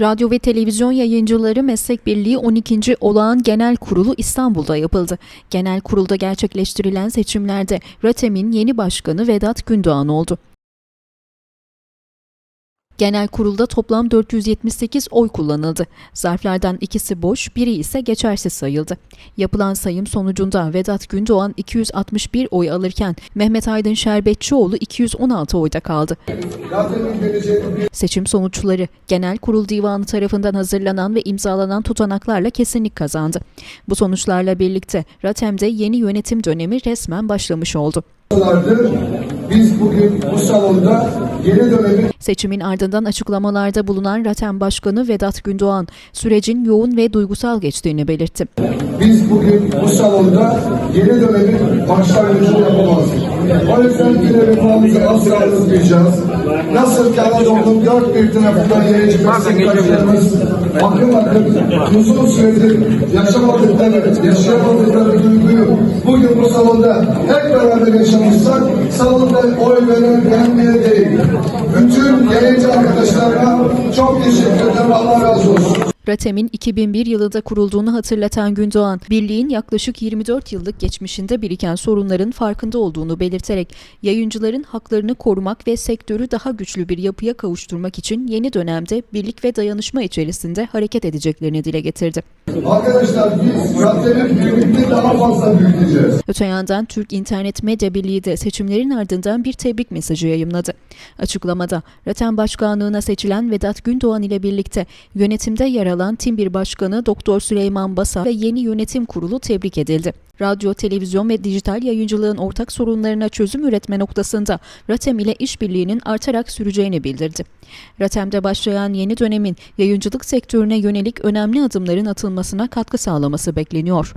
Radyo ve Televizyon Yayıncıları Meslek Birliği 12. Olağan Genel Kurulu İstanbul'da yapıldı. Genel kurulda gerçekleştirilen seçimlerde RATEM'in yeni başkanı Vedat Gündoğan oldu. Genel kurulda toplam 478 oy kullanıldı. Zarflardan ikisi boş, biri ise geçersiz sayıldı. Yapılan sayım sonucunda Vedat Gündoğan 261 oy alırken Mehmet Aydın Şerbetçioğlu 216 oyda kaldı. Seçim sonuçları Genel Kurul Divanı tarafından hazırlanan ve imzalanan tutanaklarla kesinlik kazandı. Bu sonuçlarla birlikte RATEM'de yeni yönetim dönemi resmen başlamış oldu. Biz bugün bu salonda yeni dönemin Seçimin ardından açıklamalarda bulunan RATEM Başkanı Vedat Gündoğan, sürecin yoğun ve duygusal geçtiğini belirtti. biz bugün bu salonda yeni dönemin başlangıcını yapamazdık. O yüzden telefonumuzu asla unutmayacağız. Nasıl ki Anadolu'nun dört bir tarafından yayıncı meslektaşlarımız akım akım uzun süredir yaşamadıkları, yaşayamadıkları duyguyu bugün bu salonda hep beraber yaşamışsak salonda oy veren beğenmeye değil. Bütün yayıncı arkadaşlarıma çok teşekkür ederim. Allah razı olsun. RATEM'in 2001 yılında kurulduğunu hatırlatan Gündoğan, birliğin yaklaşık 24 yıllık geçmişinde biriken sorunların farkında olduğunu belirterek, yayıncıların haklarını korumak ve sektörü daha güçlü bir yapıya kavuşturmak için yeni dönemde birlik ve dayanışma içerisinde hareket edeceklerini dile getirdi. Arkadaşlar biz raddenin birlikte daha fazla büyüteceğiz. Öte yandan Türk İnternet Medya Birliği de seçimlerin ardından bir tebrik mesajı yayımladı. Açıklamada RATEM Başkanlığına seçilen Vedat Gündoğan ile birlikte yönetimde yer alan Timbir Başkanı Doktor Süleyman Basa ve yeni yönetim kurulu tebrik edildi. Radyo, televizyon ve dijital yayıncılığın ortak sorunlarına çözüm üretme noktasında RATEM ile işbirliğinin artarak süreceğini bildirdi. RATEM'de başlayan yeni dönemin yayıncılık sektörüne yönelik önemli adımların atılmasına katkı sağlaması bekleniyor.